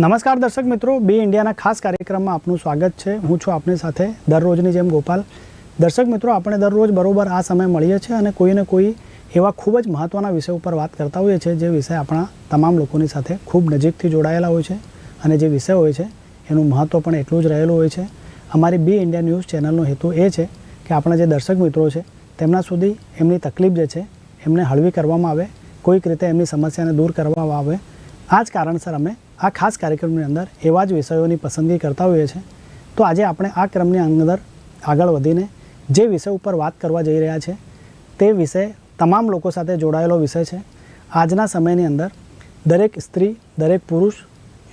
નમસ્કાર દર્શક મિત્રો, બે ઇન્ડિયાના ખાસ કાર્યક્રમમાં આપનું સ્વાગત છે. હું છું આપની સાથે દરરોજની જેમ ગોપાલ. દર્શક મિત્રો, આપણે દરરોજ બરોબર આ સમય મળીએ છીએ અને કોઈને કોઈ એવા ખૂબ જ મહત્ત્વના વિષય ઉપર વાત કરતા હોઈએ છીએ, જે વિષય આપણા તમામ લોકોની સાથે ખૂબ નજીકથી જોડાયેલા હોય છે અને જે વિષય હોય છે એનું મહત્ત્વ પણ એટલું જ રહેલું હોય છે. અમારી બી ઇન્ડિયા ન્યૂઝ ચેનલનો હેતુ એ છે કે આપણા જે દર્શક મિત્રો છે, તેમના સુધી એમની તકલીફ જે છે, એમને હળવી કરવામાં આવે, કોઈક રીતે એમની સમસ્યાને દૂર કરવામાં આવે. આ જ કારણસર અમે આ ખાસ કાર્યક્રમની અંદર એવા જ વિષયોની પસંદગી કરતા હોઈએ છીએ. તો આજે આપણે આ ક્રમની અંદર આગળ વધીને જે વિષય ઉપર વાત કરવા જઈ રહ્યા છે, તે વિષય તમામ લોકો સાથે જોડાયેલો વિષય છે. આજના સમયની અંદર દરેક સ્ત્રી, દરેક પુરુષ,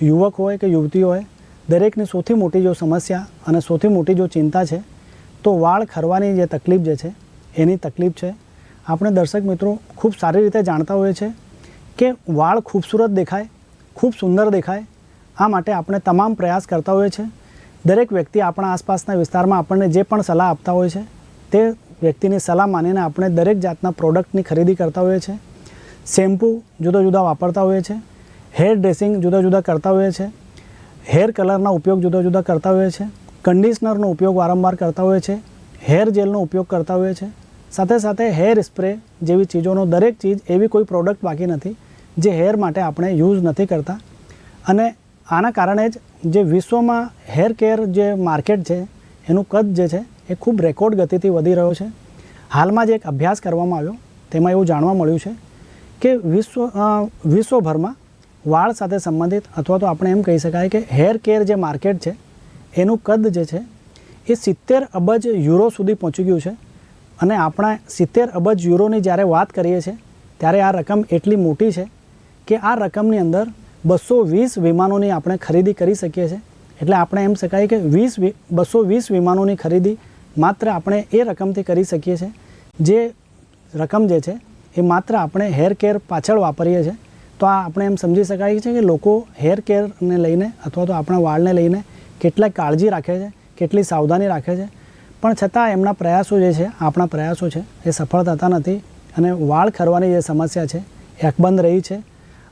યુવક હોય કે યુવતી હોય, દરેકની સૌથી મોટી જો સમસ્યા અને સૌથી મોટી જો ચિંતા છે, તો વાળ ખરવાની જે તકલીફ જે છે, એની તકલીફ છે. આપણે દર્શક મિત્રો ખૂબ સારી રીતે જાણતા હોઈએ છીએ કે વાળ ખૂબસૂરત દેખાય ખૂબ સુંદર દેખાય. આ માટે આપણે તમામ પ્રયાસ કરતા હોઈએ છીએ. દરેક વ્યક્તિ આપણા આસપાસના વિસ્તારમાં આપણને જે પણ સલાહ આપતા હોય છે, તે વ્યક્તિની સલાહ માનીને આપણે દરેક જાતના પ્રોડક્ટની ખરીદી કરતા હોઈએ છીએ. શેમ્પૂ જુદા જુદા વાપરતા હોઈએ છીએ. હેર ડ્રેસિંગ જુદા જુદા કરતા હોઈએ છીએ. હેર કલરના ઉપયોગ જુદા જુદા કરતા હોઈએ છીએ. કન્ડિશનરનો ઉપયોગ વારંવાર કરતા હોઈએ છીએ. હેર જેલનો ઉપયોગ કરતા હોઈએ છીએ. સાથે સાથે હેર સ્પ્રે જેવી ચીજોનો દરેક ચીજ એવી કોઈ પ્રોડક્ટ બાકી નથી. જે હેર માટે આપણે યુઝ નથી કરતા. અને આના કારણે જ જે વિશ્વમાં હેર કેર જે માર્કેટ છે, એનું કદ જે છે, એ ખૂબ રેકોર્ડ ગતિથી વધી રહ્યો છે. હાલમાં જ એક અભ્યાસ કરવામાં આવ્યો, તેમાં એવું જાણવા મળ્યું છે કે વિશ્વ વિશ્વભરમાં વાળ સાથે સંબંધિત અથવા તો આપણે એમ કહી શકાય કે હેર કેર જે માર્કેટ છે, એનું કદ જે છે, એ સિત્તેર અબજ યુરો સુધી પહોંચી ગયું છે. અને આપણા સિત્તેર અબજ યુરોની જ્યારે વાત કરીએ છીએ, ત્યારે આ રકમ એટલી મોટી છે કે આ રકમની અંદર બસો વીસ વિમાનોની આપણે ખરીદી કરી શકીએ છીએ. એટલે આપણે એમ શકાય કે વીસ બસો વીસ વિમાનોની ખરીદી માત્ર આપણે એ રકમથી કરી શકીએ છીએ. જે રકમ જે છે, એ માત્ર આપણે હેર કેર પાછળ વાપરીએ છીએ. તો આ આપણે એમ સમજી શકાય છે કે લોકો હેર કેરને લઈને અથવા તો આપણા વાળને લઈને કેટલા કાળજી રાખે છે, કેટલી સાવધાની રાખે છે. પણ છતાં એમના પ્રયાસો જે છે, આપણા પ્રયાસો છે, એ સફળ થતા નથી અને વાળ ખરવાની જે સમસ્યા છે, એ અકબંધ રહી છે.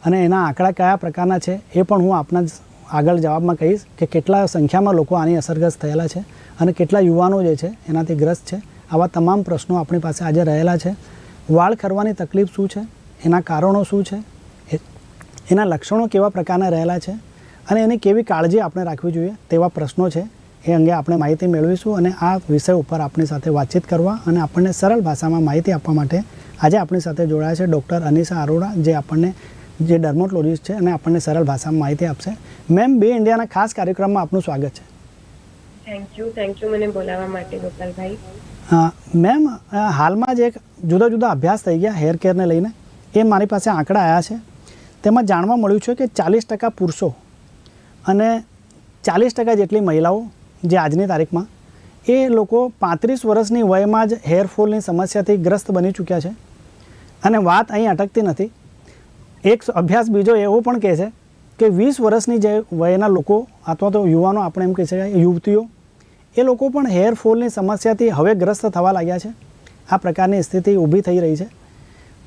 અને એના આંકડા કયા પ્રકારના છે એ પણ હું આપના આગળ જવાબમાં કહીશ કે કેટલા સંખ્યામાં લોકો આની અસરગ્રસ્ત થયેલા છે અને કેટલા યુવાનો જે છે એનાથી ગ્રસ્ત છે. આવા તમામ પ્રશ્નો આપણી પાસે આજે રહેલા છે. વાળ ખરવાની તકલીફ શું છે? એના કારણો શું છે? એના લક્ષણો કેવા પ્રકારના રહેલા છે? અને એની કેવી કાળજી આપણે રાખવી જોઈએ તેવા પ્રશ્નો છે એ અંગે આપણે માહિતી મેળવીશું અને આ વિષય ઉપર આપણી સાથે વાતચીત કરવા અને આપણને સરળ ભાષામાં માહિતી આપવા માટે આજે આપણી સાથે જોડાયા છે ડૉક્ટર અનિશા અરોડા, જે આપણને જે ડર્મોટોલોજીસ્ટ છે અને આપણને સરળ ભાષામાં માહિતી આપશે. મેમ બે ઇન્ડિયાના ખાસ કાર્યક્રમમાં આપનું સ્વાગત છે. થેન્ક યુ થેન્ક યુ મને બોલાવવા માટે ગોપાલભાઈ. મેમ હાલમાં જ એક જુદા જુદા અભ્યાસ થઈ ગયા હેર કેરને લઈને. એ મારી પાસે આંકડા આવ્યા છે. તેમાં જાણવા મળ્યું છે કે ચાલીસ ટકા પુરુષો અને ચાલીસ ટકા જેટલી મહિલાઓ જે આજની તારીખમાં એ લોકો પાંત્રીસ વર્ષની વયમાં જ હેરફોલની સમસ્યાથી ગ્રસ્ત બની ચૂક્યા છે. અને વાત અહીં અટકતી નથી. એક અભ્યાસ બીજો એવો પણ કહે છે કે વીસ વર્ષની જે વયના લોકો અથવા તો યુવાનો આપણે એમ કહી શકાય, યુવતીઓ, એ લોકો પણ હેરફોલની સમસ્યાથી હવે ગ્રસ્ત થવા લાગ્યા છે. આ પ્રકારની સ્થિતિ ઊભી થઈ રહી છે.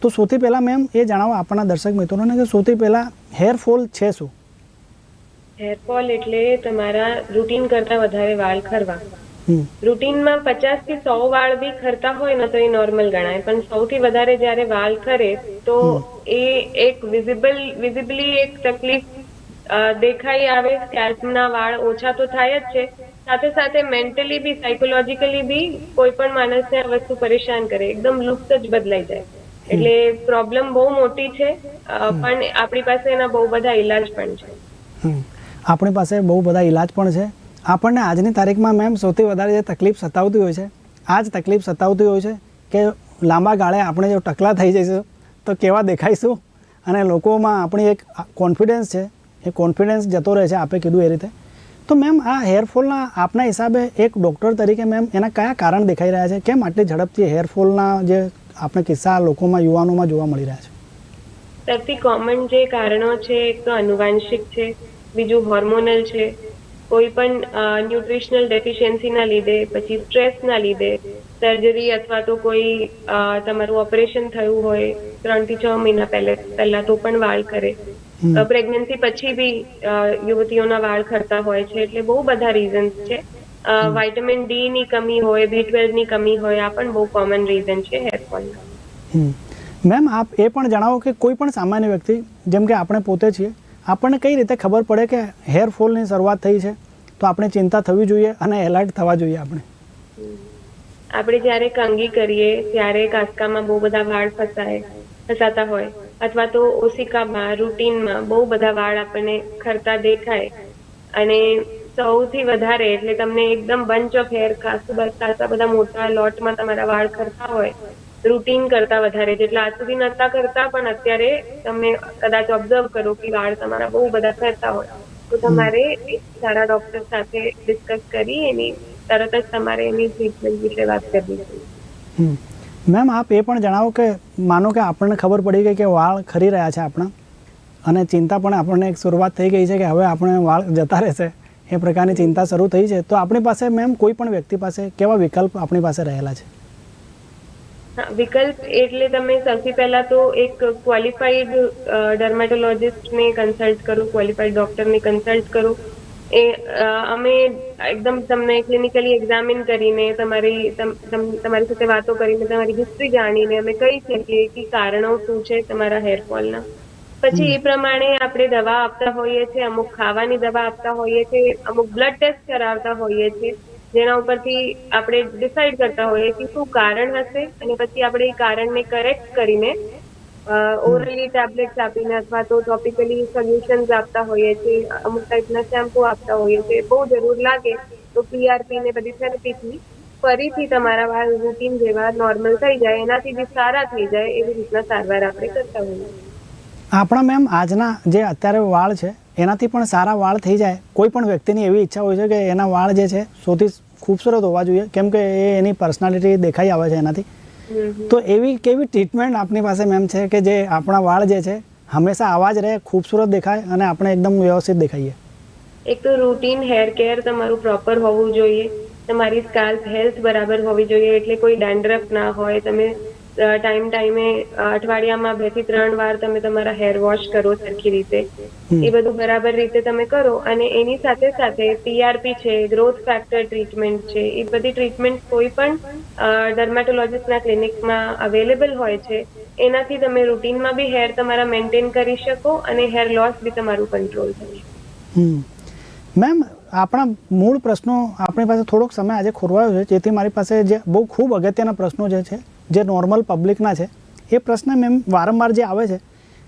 તો સૌથી પહેલાં મેમ એ જણાવો આપણા દર્શક મિત્રોને કે સૌથી પહેલાં હેરફોલ છે શું? હેરફોલ એટલે તમારા રૂટીન કરતાં વધારે વાળ ખરવા. રૂટીનમાં પચાસથી સો વાળ બી ખરતા હોય ને તો એ નોર્મલ ગણાય. પણ સૌથી વધારે જ્યારે વાળ ખરે તો એ એક વિઝિબલ વિઝિબલી એક તકલીફ દેખાઈ આવે. સ્કેલ્પના વાળ ઓછા તો થાય જ છે. સાથે સાથે મેન્ટલી બી સાયકોલોજીકલી બી કોઈ પણ માણસને આ વસ્તુ પરેશાન કરે. એકદમ લુપ્ત જ બદલાઈ જાય. એટલે પ્રોબ્લેમ બહુ મોટી છે પણ આપણી પાસે એના બહુ બધા ઈલાજ પણ છે. આપણી પાસે બહુ બધા ઈલાજ પણ છે. આપણને આજની તારીખમાં મેમ સૌથી વધારે જે તકલીફ સતાવતી હોય છે, આ જ તકલીફ સતાવતી હોય છે કે લાંબા ગાળે આપણે જો ટકલા થઈ જઈશું, તો કેવા દેખાઈશું? અને લોકોમાં આપણી એક કોન્ફિડન્સ છે, એ કોન્ફિડન્સ જતો રહે છે, આપે કીધું એ રીતે. તો મેમ આ હેરફોલના આપના હિસાબે એક ડૉક્ટર તરીકે મેમ એના કયા કારણ દેખાઈ રહ્યા છે? કેમ આટલી ઝડપથી હેરફોલના જે આપણે કિસ્સા લોકોમાં, યુવાનોમાં જોવા મળી રહ્યા છે? સૌથી કોમન જે કારણો છે, એક તો અનુવાંશિક છે, બીજું હોર્મોનલ છે કોઈ પણ ન્યુટ્રિશનલ ડેફિશિયન્સીના લીધે પછી સ્ટ્રેસના લીધે સર્જરી અથવા તો કોઈ તમારું ઓપરેશન થયું હોય ત્રણથી છ મહિના પહેલે પહેલા તો પણ વાળ કરે. પ્રેગ્નન્સી પછી બી યુવતીઓના વાળ ખરતા હોય છે એટલે બહુ બધા રીઝન્સ છે. વાઇટામિન ડી ની કમી હોય બી ટ્વેલ્વની કમી હોય આ પણ બહુ કોમન રીઝન છે હેર ફોલના મેમ આપ એ પણ જણાવો કે કોઈ પણ સામાન્ય વ્યક્તિ જેમ કે આપણે પોતે છીએ આપણને કઈ રીતે ખબર પડે કે હેર ફોલની શરૂઆત થઈ છે? તો આપણે ચિંતા થવી જોઈએ અને એલર્ટ થવા જોઈએ આપણે. આપણે જ્યારે કંગી કરીએ, ત્યારે કાસ્કામાં બહુ બધા વાળ ફસાય, ફસાતા હોય. અથવા તો ઓશિકામાં, રૂટીનમાં બહુ બધા વાળ આપણને ખરતા દેખાય. અને સૌથી વધારે એટલે તમને એકદમ બંચ ઓફ હેર ખાસ બધા મોટા લોટમાં તમારા વાળ ખરતા હોય રૂટીન કરતા વધારે જેટલા આજ સુધી નતા કરતા પણ અત્યારે તમે કદાચ ઓબ્ઝર્વ કરો કે વાળ તમારા બહુ બધા ખરતા હોય. તો તમારે સારા ડોક્ટર સાથે ડિસ્કસ કરી એની તરત જ તમારે એની ટ્રીટમેન્ટ વિશે વાત કરવી જોઈએ. મેમ આપ એ પણ જણાવો કે માનો કે આપણને ખબર પડી ગઈ કે વાળ ખરી રહ્યા છે આપણા અને ચિંતા પણ આપણને એક શરૂઆત થઈ ગઈ છે કે હવે આપણે વાળ જતા રહેશે. એ પ્રકારની ચિંતા શરૂ થઈ છે. તો આપણી પાસે મેમ કોઈ પણ વ્યક્તિ પાસે કેવા વિકલ્પ આપણી પાસે રહેલા છે? વિકલ્પ એટલે તમે સૌથી પહેલા તો એક ક્વોલિફાઈડ ડર્મેટોલોજિસ્ટને કન્સલ્ટ કરો ક્વોલિફાઈડ ડોક્ટરને કન્સલ્ટ કરો. એ અમે એકદમ તમને ક્લિનિકલી એક્ઝામિન કરીને તમારી તમ- તમ- તમારી સાથે વાતો કરીને તમારી હિસ્ટ્રી જાણીને અમે કહી શકીએ કે કારણો શું છે તમારા હેરફોલના પછી એ પ્રમાણે આપણે દવા આપતા હોઈએ છીએ અમુક ખાવાની દવા આપતા હોઈએ છીએ અમુક બ્લડ ટેસ્ટ કરાવતા હોઈએ છીએ. જેના ઉપરથી આપણે ડિસાઈડ કરતા હોઈએ કે શું કારણ હશે અને પછી આપણે એ કારણને કરેક્ટ કરીને ઓરલી ટેબ્લેટ્સ આપીને અથવા તો ટોપિકલી સોલ્યુશન્સ આપતા હોઈએ છીએ, અમુક ટાઈપના શેમ્પુ આપતા હોઈએ છીએ. બહુ જરૂર લાગે તો પીઆરપી ને બધી થેરપીથી ફરીથી તમારા વાળ રૂટીન જેવા નોર્મલ થઈ જાય, એનાથી બી સારા થઈ જાય એવી રીતના સારવાર આપણે કરતા હોઈએ આપણા મેમ આજના જે અત્યારે વાળ છે એનાથી પણ સારા વાળ થઈ જાય. કોઈ પણ વ્યક્તિની એવી ઈચ્છા હોય છે કે એના વાળ જે છે સૌથી ખૂબસૂરત હોવા જોઈએ. કેમ કે એ એની પર્સનાલિટી દેખાઈ આવે છે એનાથી. તો એવી કેવી ટ્રીટમેન્ટ આપની પાસે મેમ છે કે જે આપણા વાળ જે છે હંમેશા આવા જ રહે ખૂબસૂરત દેખાય અને આપણે એકદમ વ્યવસ્થિત દેખાઈએ? એક તો રૂટીન હેર કેર તમારું પ્રોપર હોવું જોઈએ. તમારી સ્કાલ્પ હેલ્થ બરાબર હોવી જોઈએ. એટલે કોઈ ડેન્ડ્રફ ના હોય તમે ટાઈમ ટાઈમે અઠવાડિયામાં બેથી ત્રણ વાર તમે તમારા હેર વોશ કરો સરખી રીતે. એ બધું બરાબર રીતે તમે કરો અને એની સાથે સાથે ટીઆરપી છે ગ્રોથ ફેક્ટર ટ્રીટમેન્ટ છે એ બધી ટ્રીટમેન્ટ કોઈ પણ ડર્મેટોલોજીસ્ટના ક્લિનિકમાં અવેલેબલ હોય છે એનાથી તમે રૂટીનમાં બી હેર તમારા મેન્ટેન કરી શકો અને હેર લોસ બી તમારું કંટ્રોલ થશે મેમ આપણા મૂળ પ્રશ્નો આપણી પાસે થોડોક સમય આજે ખોરવાયો છે જેથી મારી પાસે જે બહુ ખૂબ અગત્યના પ્રશ્નો જે છે જે નોર્મલ પબ્લિકના છે, એ પ્રશ્ન મેમ વારંવાર જે આવે છે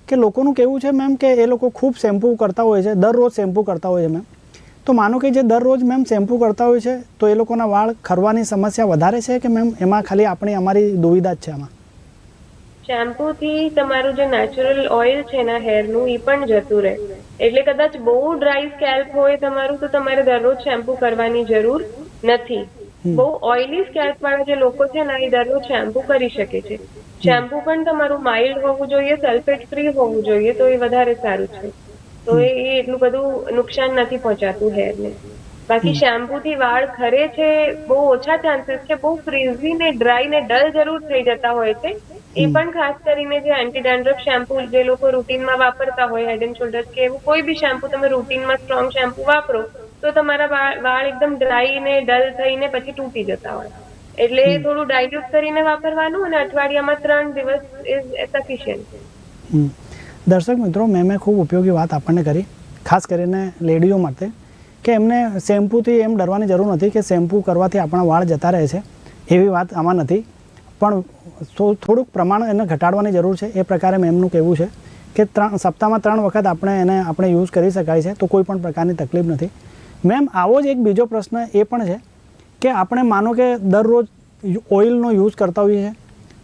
કે લોકોનું કેવું છે મેમ કે એ લોકો ખૂબ શેમ્પૂ કરતા હોય છે દરરોજ શેમ્પૂ કરતા હોય છે મેમ. તો માનો કે જે દરરોજ મેમ શેમ્પૂ કરતા હોય છે, તો એ લોકોના વાળ ખરવાની સમસ્યા વધારે છે કે મેમ એમાં ખાલી આપણી અમારી દુવિધા જ છે આમાં? શેમ્પૂથી તમારું જે નેચરલ ઓઇલ છે ને હેરનું એ પણ જતું રહે. એટલે કદાચ બહુ ડ્રાય સ્કેલ્પ હોય તમારું, તો તમારે દરરોજ શેમ્પુ કરવાની જરૂર નથી. બહુ ઓઇલી સ્કેલ્પ વાળા જે લોકો છે ને એ દરરોજ શેમ્પુ કરી શકે છે. શેમ્પુ પણ તમારું માઇલ્ડ હોવું જોઈએ સલ્ફેટ ફ્રી હોવું જોઈએ તો એ વધારે સારું છે. તો એ એ એટલું બધું નુકસાન નથી પહોંચાતું હેરને બાકી શેમ્પુ થી વાળ ખરે છે બહુ ઓછા ચાન્સીસ છે બહુ ફ્રીઝી ને ડ્રાય ને ડલ જરૂર થઈ જતા હોય છે. એ પણ ખાસ કરીને જે એન્ટી ડેન્ડ્રફ શેમ્પુ જે લોકો રૂટીનમાં વાપરતા હોય હેડ એન્ડ શોલ્ડર્સ કે એવું કોઈ બી શેમ્પુ તમે રૂટીનમાં સ્ટ્રોંગ શેમ્પુ વાપરો તો તમારા વાળ એકદમ ડ્રાય ને ડલ થઈને પછી તૂટી જતા હોય. એટલે થોડું ડાયલ્યુટ કરીને વાપરવાનું અને અઠવાડિયામાં ત્રણ દિવસ ઇઝ સફિશિયન્ટ હમ. દર્શક મિત્રો મેં મેં ખૂબ ઉપયોગી વાત આપણને કરી. ખાસ કરીને લેડીઓ માટે કે એમને શેમ્પૂથી એમ ડરવાની જરૂર નથી કે શેમ્પૂ કરવાથી આપણા વાળ જતા રહે છે. એવી વાત આમાં નથી. પણ થોડુંક પ્રમાણ એને ઘટાડવાની જરૂર છે. એ પ્રકારે મેમનું કહેવું છે કે ત્રણ સપ્તાહમાં ત્રણ વખત આપણે એને આપણે યુઝ કરી શકાય છે. તો કોઈ પણ પ્રકારની તકલીફ નથી. મેમ, આવો જ એક બીજો પ્રશ્ન એ પણ છે કે આપણે માનો કે દરરોજ ઓઇલનો યુઝ કરતા હોઈએ છીએ,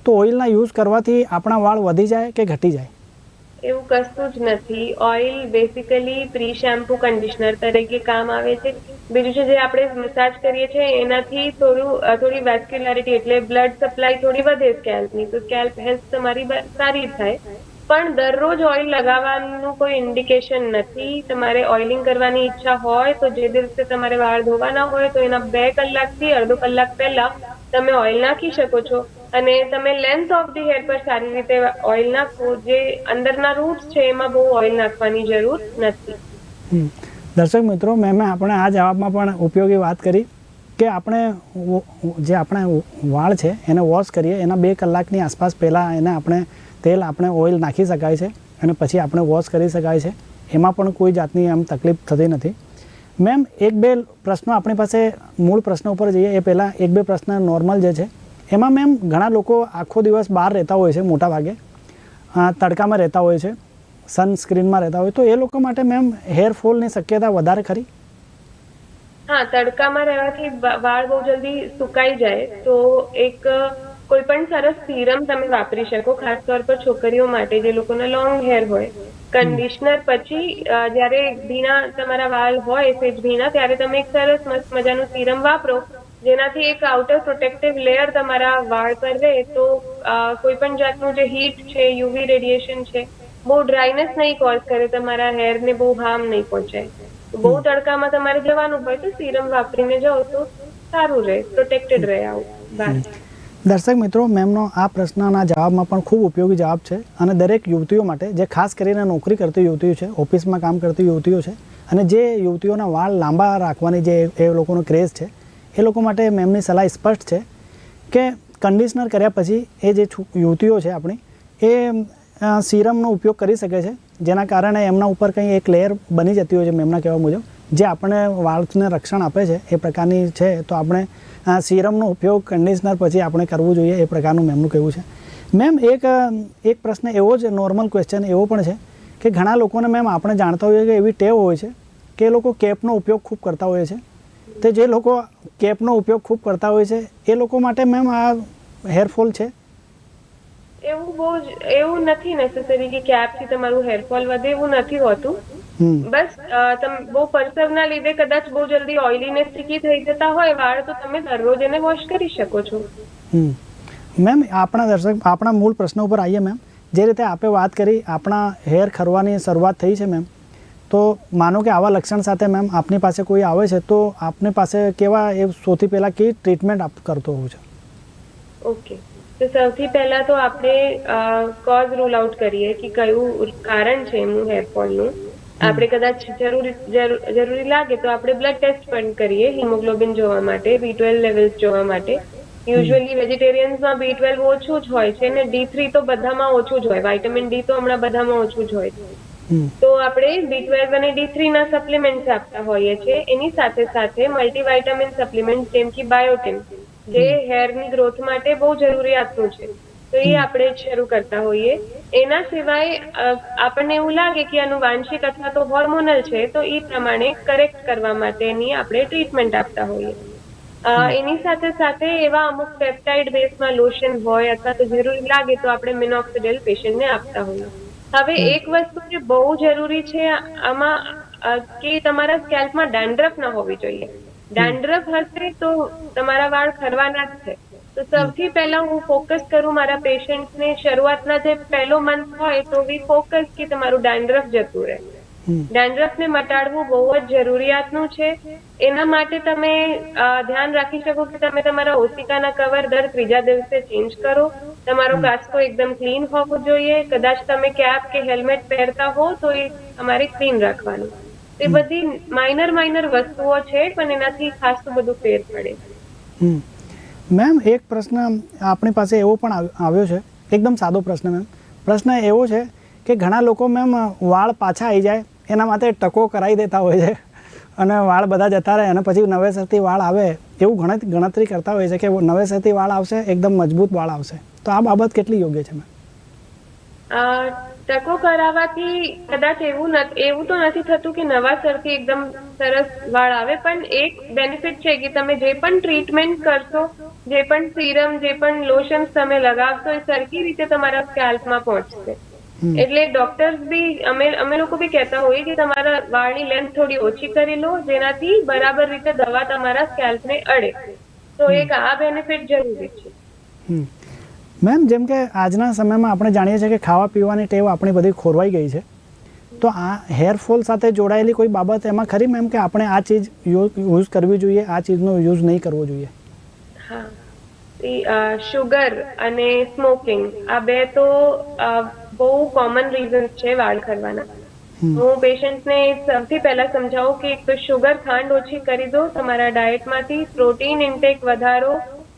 તો ઓઇલના યુઝ કરવાથી આપણા વાળ વધી જાય કે ઘટી જાય? એવું કશું જ નથી. Oil basically pre shampoo conditioner તરીકે કામ આવે છે. બીજું છે, જે આપણે મસાજ કરીએ છીએ, એનાથી થોડું થોડી વેસ્ક્યુલારિટી એટલે બ્લડ સપ્લાય થોડી વધે સ્કેલ્પની તો સ્કેલ્પ હેલ્થ તમારી સારી થાય. પણ દરરોજ ઓઇલ લગાવવાનું કોઈ ઇન્ડિકેશન નથી. તમારે ઓઇલિંગ કરવાની ઈચ્છા હોય તો જે દિવસે તમારે વાળ ધોવાના હોય તો એના બે કલાકથી અડધો કલાક પહેલા તમે ઓઇલ નાખી શકો છો. અને તમે લેન્થ ઓફ ધી હેર પર સારી રીતે ઓઇલ નાખો. જે અંદરના રૂટ્સ છે એમાં બહુ ઓઇલ નાખવાની જરૂર નથી. દર્શક મિત્રો મેં આપણે આ જવાબમાં પણ ઉપયોગી વાત કરી કે આપણે જે આપણા વાળ છે એને વોશ કરીએ, એના બે કલાકની આસપાસ પહેલાં એને આપણે તેલ આપણે ઓઇલ નાખી શકાય છે અને પછી આપણે વોશ કરી શકાય છે. એમાં પણ કોઈ જાતની આમ તકલીફ થતી નથી. મેમ એક બે પ્રશ્નો આપણી પાસે મૂળ પ્રશ્ન ઉપર જઈએ. એ પહેલાં એક બે પ્રશ્ન નોર્મલ જે છે. એમાં મેમ ઘણા લોકો આખો દિવસ બહાર રહેતા હોય છે મોટા ભાગે. અ, તડકામાં રહેતા હોય છે. સનસ્ક્રીનમાં રહેતા હોય. તો એ લોકો માટે મેમ હેરફોલની શક્યતા વધારે ખરી? હા તડકામાં રહેવાથી વાળ બહુ જલ્દી સુકાઈ જાય. તો એક કોઈ પણ સરસ સીરમ તમે વાપરી શકો ખાસ તौर પર છોકરીઓ માટે જે લોકોના લોંગ હેર હોય. કન્ડિશનર પછી જ્યારે ભીના તમારા વાળ હોય સેજ ભીના ત્યારે તમે એક સરસ મસ્ત મજાનું સીરમ વાપરો જેનાથી એક આઉટર પ્રોટેક્ટિવ લેયર તમારા વાળ પર રહે તો કોઈ પણ જાતનું જે હીટ છે યુવી રેડિયેશન છે બહુ ડ્રાયનેસ નહીં કોઝ કરે તમારા હેરને બહુ હાર્મ નહીં પહોંચાય. તો બહુ તડકામાં તમારે જવાનું હોય તો સીરમ વાપરીને જાઓ તો સારું રહે પ્રોટેક્ટેડ રહે આવું બહાર દર્શક મિત્રો, મેમનો આ પ્રશ્નના જવાબમાં પણ ખૂબ ઉપયોગી જવાબ છે અને દરેક યુવતીઓ માટે, જે ખાસ કરીને નોકરી કરતી યુવતીઓ છે, ઓફિસમાં કામ કરતી યુવતીઓ છે અને જે યુવતીઓના વાળ લાંબા રાખવાની જે એ લોકોનો ક્રેઝ છે, એ લોકો માટે મેમની સલાહ સ્પષ્ટ છે કે કન્ડિશનર કર્યા પછી એ જે યુવતીઓ છે આપણી, એ સિરમનો ઉપયોગ કરી શકે છે, જેના કારણે એમના ઉપર કંઈ એક લેયર બની જતી હોય છે, મેમના કહેવા મુજબ. જે આપણને વાળને રક્ષણ આપે છે, એ પ્રકારની છે, તો આપણે સીરમનો ઉપયોગ કન્ડિશનર પછી આપણે કરવું જોઈએ એ પ્રકારનું મેમનું કહેવું છે. મેમ એક એક પ્રશ્ન એવો જ નોર્મલ ક્વેશ્ચન એવો પણ છે કે ઘણા લોકોને મેમ આપણે જાણતા હોઈએ કે એવી ટેવ હોય છે કે એ લોકો કેપનો ઉપયોગ ખૂબ કરતા હોય છે. તે જે લોકો કેપનો ઉપયોગ ખૂબ કરતા હોય છે, એ લોકો માટે મેમ આ હેરફોલ છે? એવું બહુ એવું નથી નેસેસરી કે કેપથી તમારું હેરફોલ વધે, એવું નથી હોતું. બસ તમે બહુ પરસવના લીધે કદાચ બહુ જલ્દી ઓઇલીનેસ સ્ટીકી થઈ જતા હોય વાળ તો તમે દરરોજ એને વોશ કરી શકો છો. મેમ આપણા દર્શક આપણા મૂળ પ્રશ્ન ઉપર આવીએ મેમ. જે રીતે આપે વાત કરી આપણા હેર ખરવાની શરૂઆત થઈ છે મેમ. તો માનો કે આવા લક્ષણ સાથે મેમ આપની પાસે કોઈ આવે છે તો આપની પાસે કેવા એ સૌથી પહેલાં કેવી ટ્રીટમેન્ટ આપ કરતો હોવું છે? ઓકે. તો સૌથી પહેલા તો આપણે કોઝ રૂલ આઉટ કરીએ કે કયું કારણ છે એમનું હેરફોલનું આપણે કદાચ જરૂરી જરૂરી લાગે તો આપણે બ્લડ ટેસ્ટ પણ કરીએ હિમોગ્લોબિન જોવા માટે બી ટ્વેલ્વ લેવલ્સ જોવા માટે. યુઝ્યુઅલી વેજીટેરિયન્સમાં બી ટ્વેલ્વ ઓછું જ હોય છે અને ડી થ્રી તો બધામાં ઓછું જ હોય. વાઇટામિન ડી તો હમણાં બધામાં ઓછું જ હોય છે. તો આપણે બી ટ્વેલ્વ અને ડી થ્રી ના સપ્લિમેન્ટ આપતા હોઈએ છીએ. એની સાથે સાથે મલ્ટીવાઇટામિન સપ્લિમેન્ટ જેમ કે બાયોટિન જે હેરની ગ્રોથ માટે બહુ જરૂરિયાતનું છે. તો એ આપણે શરૂ કરતા હોઈએ. એના સિવાય આપણને એવું લાગે કે આનુવાંશિક અથવા તો હોર્મોનલ છે તો એ પ્રમાણે કરેક્ટ કરવા માટેની આપણે ટ્રીટમેન્ટ આપતા હોઈએ. એની સાથે સાથે એવા અમુક પેપ્ટાઇડ બેઝમાં લોશન હોય અથવા તો જરૂરી લાગે તો આપણે મિનોક્સિડિલ પેશન્ટને આપતા હોઈએ. હવે એક વસ્તુ જે બહુ જરૂરી છે આમાં કે તમારા સ્કેલ્પમાં ડેન્ડ્રફ ન હોવી જોઈએ. ડેન્ડ્રફ હશે તો તમારા વાળ ખરવાના જ છે. તો સૌથી પહેલા હું ફોકસ કરું મારા પેશન્ટને શરૂઆતના જે પહેલો મંથ હોય તો વી ફોકસ કે તમારું ડેન્ડ્રફ જતું રહે. ડેન્ડ્રફને મટાડવું બહુ જ જરૂરિયાતનું છે. એના માટે તમે ધ્યાન રાખી શકો કે તમે તમારા ઓશિકાના કવર દર ત્રીજા દિવસે ચેન્જ કરો. તમારો કાસ્કો એકદમ ક્લીન હોવો જોઈએ. કદાચ તમે કેપ કે હેલ્મેટ પહેરતા હો તો એ અમારે ક્લીન રાખવાનું. એ બધી માઇનર માઇનર વસ્તુઓ છે પણ એનાથી ખાસ બધું ફેર પડે. મેમ, એક પ્રશ્ન આપણી પાસે એવો પણ આવ્યો છે. એકદમ સાદો પ્રશ્ન, મેમ. પ્રશ્ન એવો છે કે ઘણા લોકો, મેમ, વાળ પાછા આવી જાય, એના માટે ટકો કરાવી દેતા હોય છે. અને વાળ બધા જતા રહે, અને પછી નવેસરથી વાળ આવે, એવું ગણત, ગણતરી કરતા હોય છે કે નવેસરથી વાળ આવશે, એકદમ મજબૂત વાળ આવશે. તો આ બાબત કેટલી યોગ્ય છે, મેમ? ટકો કરાવવાથી કદાચ એવું એવું તો નથી થતું કે નવા સરથી એકદમ સરસ વાળ આવે. પણ એક બેનિફિટ છે કે તમે જે પણ ટ્રીટમેન્ટ કરશો જે પણ સિરમ જે પણ લોશન્સ તમે લગાવશો એ સરખી રીતે તમારા સ્કેલ્પમાં પહોંચશે. એટલે ડોક્ટર્સ બી અમે અમે લોકો બી કહેતા હોઈએ કે તમારા વાળની લેન્થ થોડી ઓછી કરી લો જેનાથી બરાબર રીતે દવા તમારા સ્કેલ્પને અડે. તો એક આ બેનિફિટ જરૂરી છે. મેમ જેમ કે આજના સમયમાં આપણે જાણીએ છીએ કે ખાવા પીવાની ટેવ આપણી બધી ખોરવાઈ ગઈ છે. તો આ હેરફોલ સાથે જોડાયેલી કોઈ બાબત એમાં ખરી? મેમ કે આપણે આ ચીજ યુઝ કરવી જોઈએ આ ચીજનો યુઝ નહીં કરવો જોઈએ. હા. શુગર અને સ્મોકિંગ આ બે તો બહુ કોમન રીઝન છે વાળ ખરવાના. હું પેશન્ટને સૌથી પહેલા સમજાવું કે એક તો શુગર ખાંડ ઓછી કરી દો તમારા ડાયટમાંથી પ્રોટીન ઇન્ટેક વધારો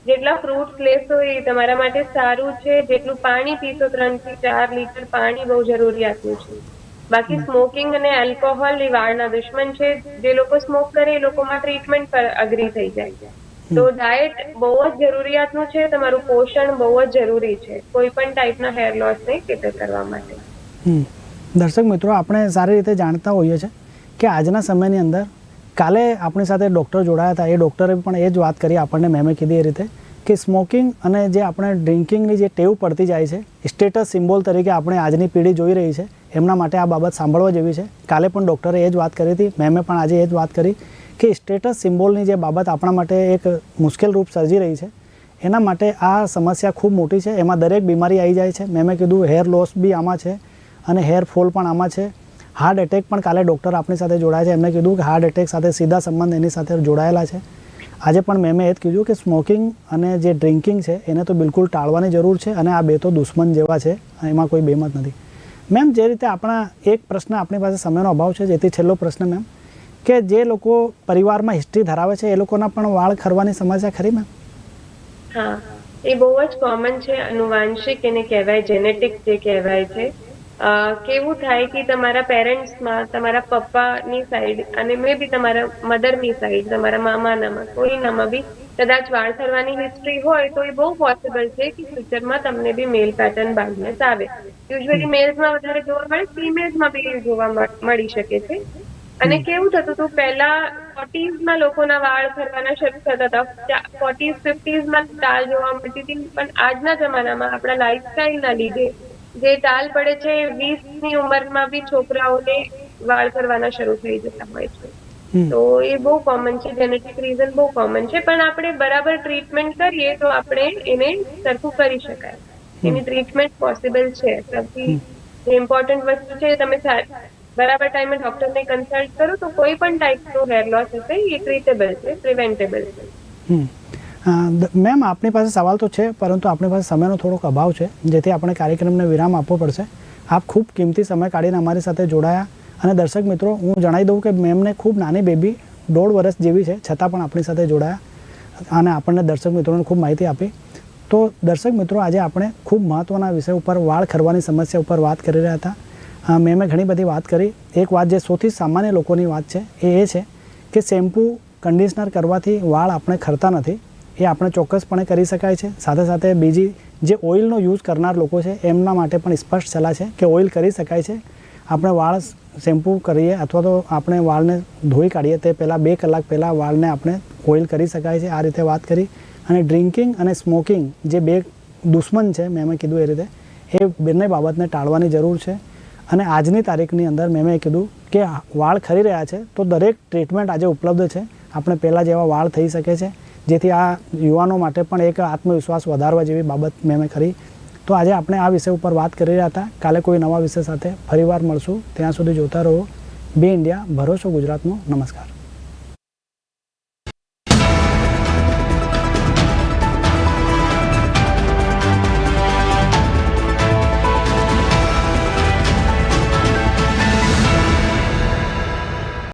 જેટલા ફ્રૂટ્સ લેશો એ તમારા માટે સારું છે જેટલું પાણી પીશો ત્રણથી ચાર લીટર પાણી બહુ જરૂરિયાતનું છે. બાકી સ્મોકિંગ અને આલ્કોહોલ એ વાળના દુશ્મન છે જે લોકો સ્મોક કરે એ લોકોમાં ટ્રીટમેન્ટ પર અગ્રી થઈ જાય. તો ડાયટ બહુ જ જરૂરિયાતનું છે તમારું પોષણ બહુ જ જરૂરી છે કોઈ પણ ટાઈપના હેર લોસને કેટર કરવા માટે. દર્શક મિત્રો આપણે સારી રીતે જાણતા હોઈએ છીએ કે આજના સમયની અંદર કાલે આપણી સાથે ડૉક્ટર જોડાયા હતા. એ ડૉક્ટરે પણ એ જ વાત કરી આપણને મેમે કીધી એ રીતે. કે સ્મોકિંગ અને જે આપણે ડ્રિંકિંગની જે ટેવ પડતી જાય છે સ્ટેટસ સિમ્બોલ તરીકે આપણે આજની પેઢી જોઈ રહી છે, એમના માટે આ બાબત સાંભળવા જેવી છે. કાલે પણ ડૉક્ટરે એ જ વાત કરી હતી મેમે પણ આજે એ જ વાત કરી કે સ્ટેટસ સિમ્બોલની જે બાબત આપણા માટે એક મુશ્કેલ રૂપ સર્જી રહી છે. એના માટે આ સમસ્યા ખૂબ મોટી છે, એમાં દરેક બીમારી આવી જાય છે. મેં મેં કીધું હેર લોસ બી આમાં છે અને હેર ફોલ પણ આમાં છે. હાર્ટ એટેક પણ કાલે ડૉક્ટર આપણી સાથે જોડાયા છે. એમણે કીધું કે હાર્ટ એટેક સાથે સીધા સંબંધ એની સાથે જોડાયેલા છે. આજે પણ મેં એ જ કીધું કે સ્મોકિંગ અને જે ડ્રિંકિંગ છે, એને તો બિલકુલ ટાળવાની જરૂર છે અને આ બે તો દુશ્મન જેવા છે, એમાં કોઈ બેમત નથી. મેમ જે રીતે આપણા એક પ્રશ્ન આપણી પાસે સમયનો અભાવ છે, જેથી છેલ્લો પ્રશ્ન મેમ કે જે લોકો પરિવારમાં હિસ્ટ્રી ધરાવે છે, એ લોકોના પણ વાળ ખરવાની સમસ્યા ખરી મેમ હા, એ બહુ જ કોમન છે, અનુવાંશિક એને કહેવાય જેનેટિક જે કહેવાય છે. કેવું થાય કે તમારા પેરેન્ટ્સમાં તમારા પપ્પાની સાઈડ અને મે બી તમારા મધરની સાઈડ તમારા મામાનામાં કોઈનામાં બી કદાચ વાળ થરવાની હિસ્ટ્રી હોય તો એ બહુ પોસિબલ છે કે ફ્યુચરમાં તમને બી મેલ પેટર્ન બાળનેસ આવે. યુઝ્યુઅલી મેલ્સમાં વધારે જોવા મળે ફિમેલ્સમાં બી જોવા મળી શકે છે. અને કેવું થતું હતું પહેલા ફોર્ટીઝમાં લોકોના વાળ ફરવાના શરૂ થતા હતા ફોર્ટીઝ ફિફ્ટીઝમાં ટાલ જોવા મળતી હતી પણ આજના જમાનામાં આપણા લાઈફસ્ટાઈલના લીધે જે ટાલ પડે છે વીસની ઉંમરમાં બી છોકરાઓને વાળ કરવાના શરૂ થઈ જતા હોય છે. તો એ બહુ કોમન છે જેનેટિક રીઝન બહુ કોમન છે પણ આપણે બરાબર ટ્રીટમેન્ટ કરીએ તો આપણે એને સરખું કરી શકાય. એની ટ્રીટમેન્ટ પોસિબલ છે. સૌથી ઇમ્પોર્ટન્ટ વસ્તુ છે તમે બરાબર ટાઈમે ડોક્ટરને કન્સલ્ટ કરો તો કોઈ પણ ટાઈપનું હેર લોસ હશે એ ટ્રીટેબલ છે પ્રિવેન્ટેબલ છે. મેમ આપણી પાસે સવાલ તો છે, પરંતુ આપણી પાસે સમયનો થોડોક અભાવ છે, જેથી આપણે કાર્યક્રમને વિરામ આપવો પડશે. આપ ખૂબ કિંમતી સમય કાઢીને અમારી સાથે જોડાયા અને દર્શક મિત્રો, હું જણાવી દઉં કે મેમને ખૂબ નાની બેબી, દોઢ વર્ષ જેવી છે, છતાં પણ આપણી સાથે જોડાયા અને આપણને દર્શક મિત્રોને ખૂબ માહિતી આપી. તો દર્શક મિત્રો, આજે આપણે ખૂબ મહત્ત્વના વિષય ઉપર વાળ ખરવાની સમસ્યા ઉપર વાત કરી રહ્યા હતા. મેં ઘણી બધી વાત કરી. એક વાત જે સૌથી સામાન્ય લોકોની વાત છે, એ એ છે કે શેમ્પૂ કન્ડિશનર કરવાથી વાળ આપણે ખરતા નથી. એ આપણે ચોક્કસપણે કરી શકાય છે. સાથે સાથે બીજી જે ઓઇલનો યુઝ કરનાર લોકો છે, એમના માટે પણ સ્પષ્ટ સલાહ છે કે ઓઇલ કરી શકાય છે. આપણે વાળ શેમ્પૂ કરીએ અથવા તો આપણે વાળને ધોઈ કાઢીએ, તે પહેલાં બે કલાક પહેલાં વાળને આપણે ઓઇલ કરી શકાય છે. આ રીતે વાત કરી. અને ડ્રિંકિંગ અને સ્મોકિંગ જે બે દુશ્મન છે, મેં કીધું એ રીતે, એ બંને બાબતને ટાળવાની જરૂર છે. અને આજની તારીખની અંદર મેં કીધું કે વાળ ખરી રહ્યા છે, તો દરેક ટ્રીટમેન્ટ આજે ઉપલબ્ધ છે. આપણે પહેલાં જેવા વાળ થઈ શકે છે. જેથી આ યુવાનો માટે પણ એક આત્મવિશ્વાસ વધારવા જેવી બાબત મેં કરી. તો આજે આપણે આ વિષય ઉપર વાત કરી રહ્યા હતા. કાલે કોઈ નવા વિષય સાથે ફરીવાર મળશું. ત્યાં સુધી જોતા રહો. બે ઇન્ડિયા, ભરોસો ગુજરાતનો. નમસ્કાર.